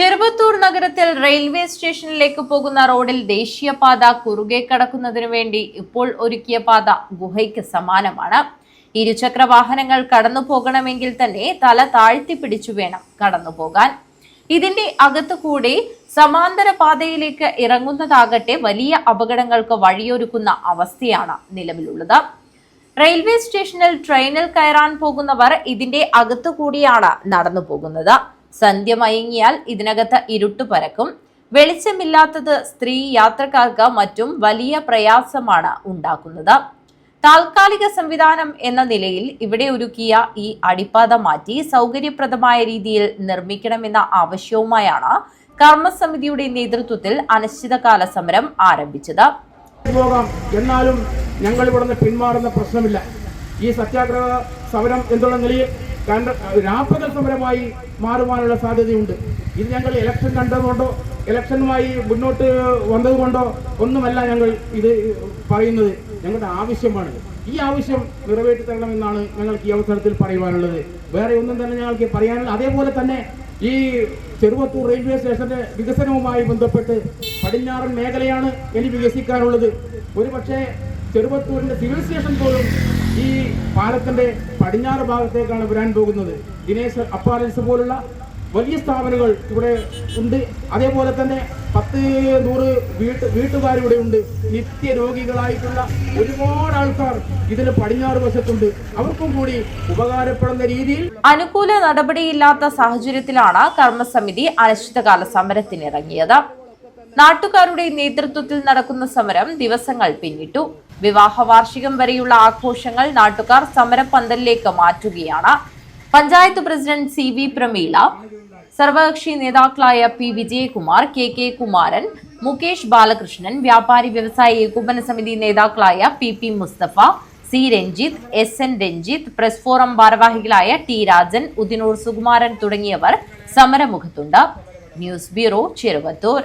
ചെറുവത്തൂർ നഗരത്തിൽ റെയിൽവേ സ്റ്റേഷനിലേക്ക് പോകുന്ന റോഡിൽ ദേശീയപാത കുറുകെ കടക്കുന്നതിനു വേണ്ടി ഇപ്പോൾ ഒരുക്കിയ പാത ഗുഹയ്ക്ക് സമാനമാണ്. ഇരുചക്ര വാഹനങ്ങൾ കടന്നു പോകണമെങ്കിൽ തന്നെ തല താഴ്ത്തി പിടിച്ചു വേണം കടന്നു പോകാൻ. ഇതിന്റെ അകത്തു കൂടി സമാന്തര പാതയിലേക്ക് ഇറങ്ങുന്നതാകട്ടെ വലിയ അപകടങ്ങൾക്ക് വഴിയൊരുക്കുന്ന അവസ്ഥയാണ് നിലവിലുള്ളത്. റെയിൽവേ സ്റ്റേഷനിൽ ട്രെയിനിൽ കയറാൻ പോകുന്നവർ ഇതിന്റെ അകത്തു കൂടിയാണ് നടന്നു പോകുന്നത്. സന്ധ്യ മയങ്ങിയാൽ ഇതിനകത്ത് ഇരുട്ട് പരക്കും. വെളിച്ചമില്ലാത്തത് സ്ത്രീ യാത്രക്കാർക്ക് മറ്റും വലിയ പ്രയാസമാണ് ഉണ്ടാക്കുന്നത്. താൽക്കാലിക സംവിധാനം എന്ന നിലയിൽ ഇവിടെ ഒരുക്കിയ ഈ അടിപ്പാത മാറ്റി സൗകര്യപ്രദമായ രീതിയിൽ നിർമ്മിക്കണമെന്ന ആവശ്യവുമായാണ് കർമ്മസമിതിയുടെ നേതൃത്വത്തിൽ അനിശ്ചിതകാല സമരം ആരംഭിച്ചത്. എന്നാലും ഞങ്ങൾ ഇവിടുന്ന് പിന്മാറുന്ന പ്രശ്നമില്ല. ഈ സത്യാഗ്രഹ സമരം എന്നുള്ള നിലയിൽ കണ്ട രാപ്പകൽ സമരമായി മാറുവാനുള്ള സാധ്യതയുണ്ട്. ഇത് ഞങ്ങൾ ഇലക്ഷൻ കണ്ടതുകൊണ്ടോ ഇലക്ഷനുമായി മുന്നോട്ട് വന്നതുകൊണ്ടോ ഒന്നുമല്ല ഞങ്ങൾ ഇത് പറയുന്നത്. ഞങ്ങളുടെ ആവശ്യമാണ്. ഈ ആവശ്യം നിറവേറ്റി തരണമെന്നാണ് ഞങ്ങൾക്ക് ഈ അവസരത്തിൽ പറയുവാനുള്ളത്. വേറെ ഒന്നും തന്നെ ഞങ്ങൾക്ക് പറയാനുള്ള അതേപോലെ തന്നെ ഈ ചെറുവത്തൂർ റെയിൽവേ സ്റ്റേഷന്റെ വികസനവുമായി ബന്ധപ്പെട്ട് പടിഞ്ഞാറൻ മേഖലയാണ് ഇനി വികസിക്കാനുള്ളത്. ഒരുപക്ഷെ ചെറുവത്തൂരിന്റെ സിവിൽ സ്റ്റേഷൻ പോലും ഈ പാലത്തിന്റെ പടിഞ്ഞാറ് ഭാഗത്തേക്കാണ് വരാൻ പോകുന്നത്. ദിനേശ് അപ്പാരൻസ് പോലുള്ള വലിയ സ്ഥാപനങ്ങൾ ഇവിടെ ഉണ്ട്. അതേപോലെ തന്നെ പത്ത് നൂറ് വീട്ട് വീട്ടുകാരിവിടെ ഉണ്ട്. നിത്യ രോഗികളായിട്ടുള്ള ഒരുപാട് ആൾക്കാർ ഇതിന് പടിഞ്ഞാറ് വശത്തുണ്ട്. അവർക്കും കൂടി ഉപകാരപ്പെടുന്ന രീതിയിൽ അനുകൂല നടപടിയില്ലാത്ത സാഹചര്യത്തിലാണ് കർമ്മസമിതി അനിശ്ചിതകാല സമരത്തിനിറങ്ങിയത്. നാട്ടുകാരുടെ നേതൃത്വത്തിൽ നടക്കുന്ന സമരം ദിവസങ്ങൾ പിന്നിട്ടു. വിവാഹ വാർഷികം വരെയുള്ള ആഘോഷങ്ങൾ നാട്ടുകാർ സമരപ്പന്തലിലേക്ക് മാറ്റുകയാണ്. Panchayat president C V Prameela സർവകക്ഷി നേതാക്കളായ P Vijayakumar K K Kumaran Mukesh Balakrishnan വ്യാപാരി വ്യവസായ ഏകോപന സമിതി നേതാക്കളായ P P Musthafa C Ranjith S N Ranjith press forum ഭാരവാഹികളായ ടി രാജൻ ഉദിനൂർ സുകുമാരൻ തുടങ്ങിയവർ സമരമുഖത്തുണ്ട്. News bureau Cheruvathur.